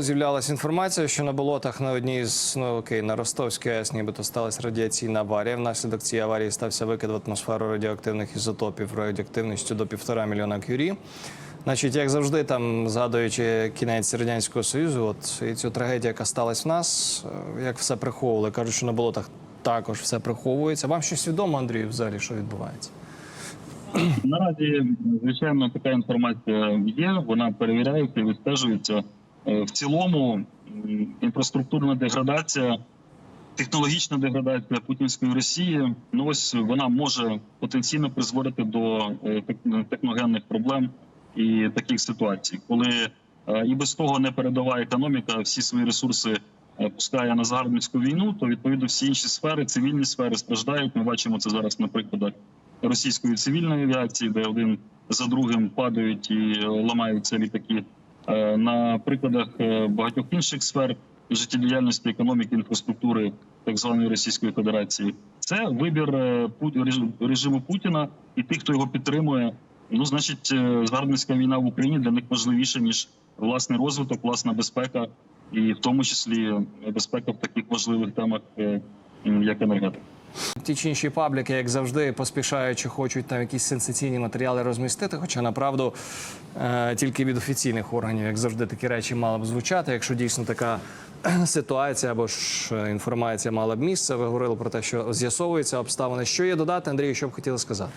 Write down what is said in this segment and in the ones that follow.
З'являлася інформація, що на болотах на одній з ну окей, на Ростовській АЕС нібито сталася радіаційна аварія. Внаслідок цієї аварії стався викид в атмосферу радіоактивних ізотопів радіоактивністю до півтора мільйона кюрі. Значить, як завжди, там згадуючи кінець радянського союзу, от і цю трагедію, яка сталася в нас, е, як все приховували. кажуть, що на болотах також все приховується. Вам щось відомо, Андрію, взагалі, що відбувається? Наразі, звичайно, така інформація є. Вона перевіряється і відстежується. Е, В цілому інфраструктурна деградація, технологічна деградація путінської Росії. Ну ось вона може потенційно призводити до е, техногенних проблем і таких ситуацій, коли е, і без того не передова економіка всі свої ресурси пускає на загарбницьку війну, то відповідно всі інші сфери, цивільні сфери страждають. Ми бачимо це зараз на прикладах російської цивільної авіації, де один за другим падають і ламаються літаки. Е, На прикладах е, багатьох інших сфер життєдіяльності економіки, інфраструктури так званої Російської Федерації, це вибір е, режиму Путіна і тих, хто його підтримує. Ну, значить, загарбницька війна в Україні для них важливіше ніж власний розвиток, власна безпека, і в тому числі безпека в таких важливих темах, як енергетика. Ті чи інші пабліки, як завжди, поспішаючи, хочуть там якісь сенсаційні матеріали розмістити. Хоча направду е, тільки від офіційних органів, як завжди, такі речі мали б звучати. Якщо дійсно така ситуація або ж е, інформація мала б місце, ви говорили про те, що з'ясовуються обставини. Що є додати, Андрію, що б хотіли сказати?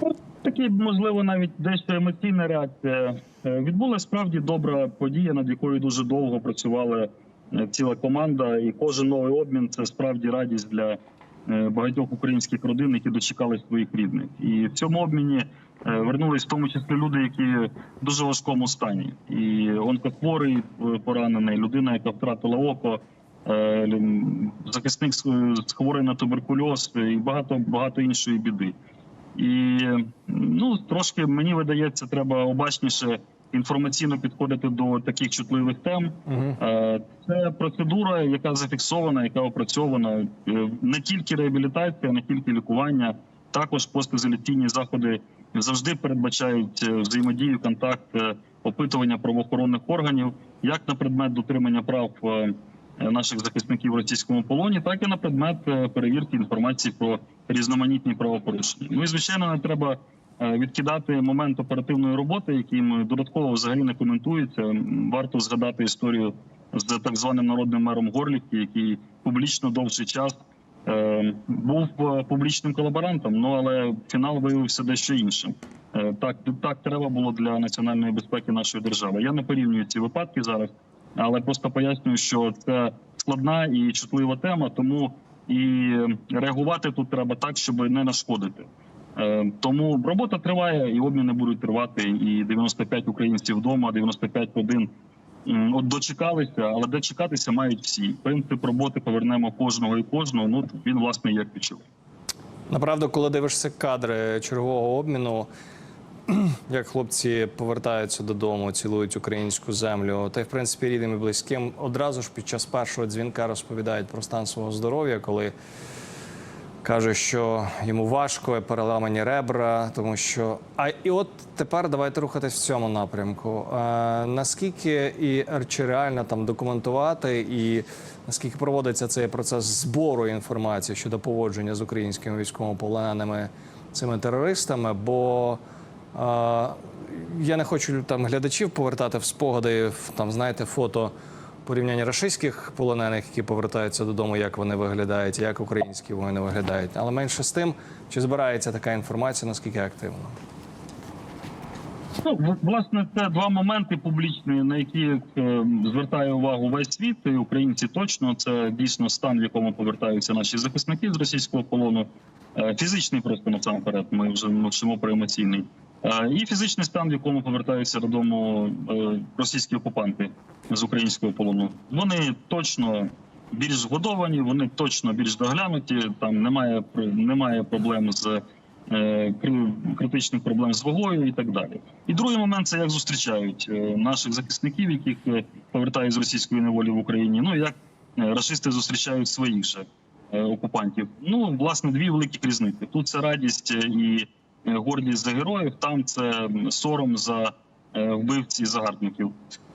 От Такі, можливо, навіть дещо емоційна реакція. Е, Відбулася справді добра подія, над якою дуже довго працювала е, ціла команда, і кожен новий обмін це справді радість для е, багатьох українських родин, які дочекали своїх рідних. І в цьому обміні е, вернулись в тому числі люди, які в дуже важкому стані. І онкохворий е, поранений, людина, яка втратила око. е, Захисник хворий на туберкульоз і багато багато іншої біди. І ну трошки мені видається, треба обачніше інформаційно підходити до таких чутливих тем. Угу. Це процедура, яка зафіксована, яка опрацьована. Е, Не тільки реабілітація, не тільки лікування, також постізоляційні заходи завжди передбачають е, взаємодію, контакт, опитування правоохоронних органів, як на предмет дотримання прав наших захисників в російському полоні, так і на предмет перевірки інформації про різноманітні правопорушення. Ну і звичайно, не треба відкидати момент оперативної роботи, яким додатково взагалі не коментується. Варто згадати історію з так званим народним мером Горлівки, який публічно довший час е, був е, публічним колаборантом. Ну але фінал виявився дещо іншим. Е, Так, так треба було для національної безпеки нашої держави. Я не порівнюю ці випадки зараз, але просто пояснюю, що це складна і чутлива тема, тому і реагувати тут треба так, щоб не нашкодити. Е, Тому робота триває, і обміни будуть тривати. І 95 українців вдома, 95 родин м, от дочекалися, але дочекатися мають всі. Принцип роботи повернемо кожного і кожного. Ну він власне є ключовим. Направду, коли дивишся кадри чергового обміну, як хлопці повертаються додому, цілують українську землю, та й в принципі рідним і близьким одразу ж під час першого дзвінка розповідають про стан свого здоров'я, коли каже, що йому важко, переламані ребра, тому що а і от тепер давайте рухатись в цьому напрямку. Е, наскільки і чи реально там документувати, і наскільки проводиться цей процес збору інформації щодо поводження з українськими військовополоненими цими терористами? Бо е, я не хочу там глядачів повертати в спогади, в там знаєте, фото порівняння рашистських полонених, які повертаються додому, як вони виглядають, як українські воїни виглядають. Але менше з тим, чи збирається така інформація, наскільки активно? Ну, власне, це два моменти публічні, на які е, звертає увагу весь світ, і українці точно. Це дійсно стан, в якому повертаються наші захисники з російського полону. Е, Фізичний просто насамперед. Ми вже мовчимо про емоційний. Е, І фізичний стан, в якому повертаються додому е, російські окупанти з українського полону. Вони точно більш згодовані, вони точно більш доглянуті. Там немає немає проблем з е, критичних проблем з вагою і так далі. І другий момент це як зустрічають наших захисників, яких повертають з російської неволі в Україні. Ну як рашисти зустрічають своїх же окупантів. Ну власне дві великі різниці. Тут це радість і гордість за героїв. Там це сором за е, вбивці загарбників.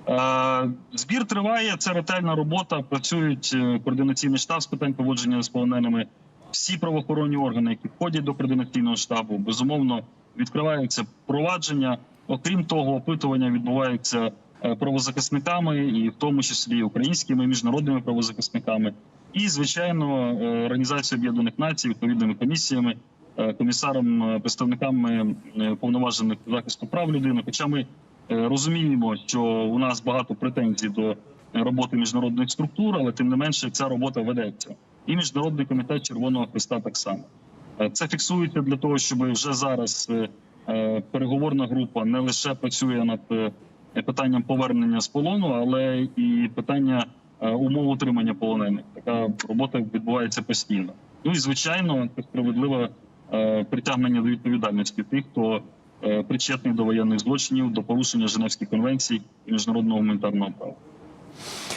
Е, Збір триває. Це ретельна робота. Працюють е, координаційний штаб з питань поводження з полоненими. Всі правоохоронні органи, які входять до координаційного штабу, безумовно відкриваються провадження. Окрім того, опитування відбуваються е, правозахисниками, і в тому числі українськими і міжнародними правозахисниками, і звичайно е, Організацією Об'єднаних Націй, відповідними комісіями, е, комісаром, е, представниками е, повноважених захисту прав людини. Хоча ми е, розуміємо, що у нас багато претензій до роботи міжнародних структур, але тим не менше ця робота ведеться. І міжнародний комітет Червоного Христа так само. Е, Це фіксується для того, щоб вже зараз е, е, переговорна група не лише працює над е, питанням повернення з полону, але і питання е, умов утримання полонених. Така робота відбувається постійно. Ну і звичайно, е, притягнення до відповідальності тих, хто е, причетний до воєнних злочинів, до порушення Женевських конвенцій і міжнародного гуманітарного права.